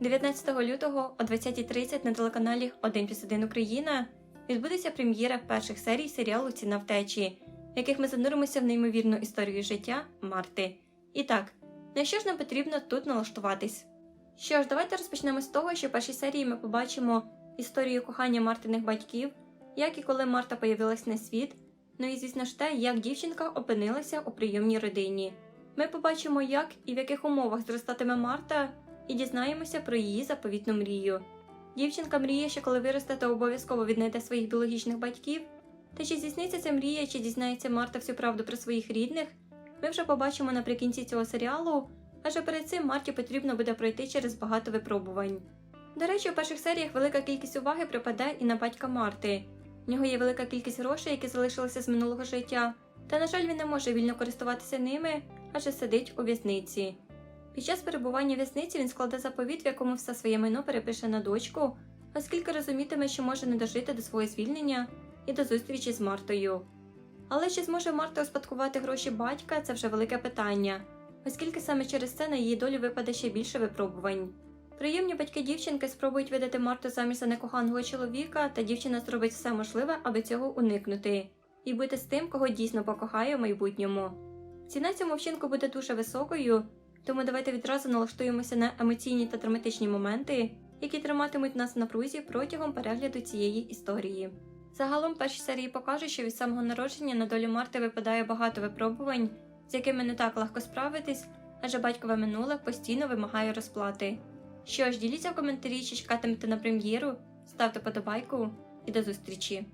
19 лютого о 20.30 на телеканалі 1 плюс 1 Україна відбудеться прем'єра перших серій серіалу Ціна втечі, в яких ми зануримося в неймовірну історію життя Марти. І так, на що ж нам потрібно тут налаштуватись? Що ж, давайте розпочнемо з того, що в першій серії ми побачимо історію кохання Мартиних батьків, як і коли Марта появилась на світ, ну і звісно ж те, як дівчинка опинилася у прийомній родині. Ми побачимо, як і в яких умовах зростатиме Марта, і дізнаємося про її заповітну мрію. Дівчинка мріє, що коли виросте, то обов'язково віднайде своїх біологічних батьків. Та чи здійсниться ця мрія, чи дізнається Марта всю правду про своїх рідних, ми вже побачимо наприкінці цього серіалу, адже перед цим Марті потрібно буде пройти через багато випробувань. До речі, у перших серіях велика кількість уваги припадає і на батька Марти. В нього є велика кількість грошей, які залишилися з минулого життя, та, на жаль, він не може вільно користуватися ними, адже сидить у в'язниці. Під час перебування в в'язниці він складе заповіт, в якому все своє майно перепише на дочку, оскільки розумітиме, що може не дожити до свого звільнення і до зустрічі з Мартою. Але чи зможе Марта успадкувати гроші батька, це вже велике питання, оскільки саме через це на її долю випаде ще більше випробувань. Приємні батьки дівчинки спробують видати Марту заміж за некоханого чоловіка, та дівчина зробить все можливе, аби цього уникнути, і бути з тим, кого дійсно покохає в майбутньому. Ціна цьому вчинку буде дуже високою, тому давайте відразу налаштуємося на емоційні та драматичні моменти, які триматимуть нас в напрузі протягом перегляду цієї історії. Загалом перші серії покажуть, що від самого народження на долю Марти випадає багато випробувань, з якими не так легко справитись, адже батькове минуле постійно вимагає розплати. Що ж, діліться в коментарі, чи чекатимете на прем'єру, ставте подобайку і до зустрічі!